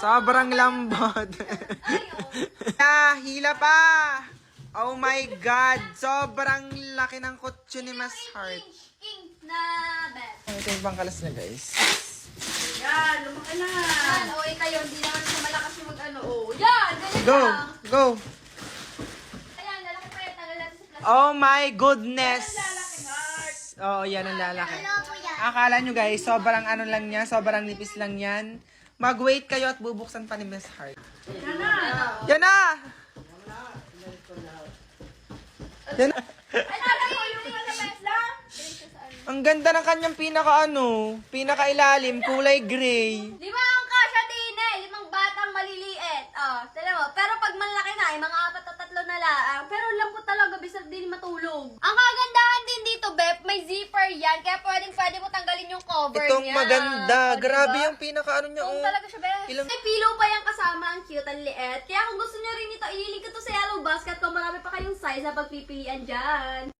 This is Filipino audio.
Sobrang lambot. ah, hila pa. Oh my God. Sobrang laki ng kutso ni Mas Heart. King na bet. Ito yung pangkalas niya, guys. Yan, lumaki na. Yan, o eh kayo, hindi naman siya malakas yung mag-ano. Oh, yan, ganyan Go! lang. Go! Ayan, lalaki pa yan. Tagal natin sa plastic. Oh my goodness! Oo, oh, yan ang lalaki. Akala nyo guys, sobrang ano lang niya, sobrang nipis lang yan. Mag-wait kayo at bubuksan pa ni Miss Heart. Yan na. Yan na! Yan na! Ay, lang. Ang ganda ng kanyang pinaka ano, pinaka ilalim, kulay gray. Limang kasya din eh. Limang batang maliliit. Oh, tala mo. Pero pag malaki na, eh, mga apat at tatlo na lang. Pero alam ko talaga, bisag din matulog. Ang kagandahan din dito, Bep, may zipper yan. Kaya pwedeng pwede mo tanggalin yung cover Itong niya. maganda. O, diba? Grabe yung pinaka ano niya. Oo Oh. talaga siya, Bep. Ilang- May pillow pa yung kasama. Ang cute, ang liit. Kaya kung gusto nyo rin ito, ililink ko to sa yellow basket ko. Marami pa kayong size na pagpipilian dyan.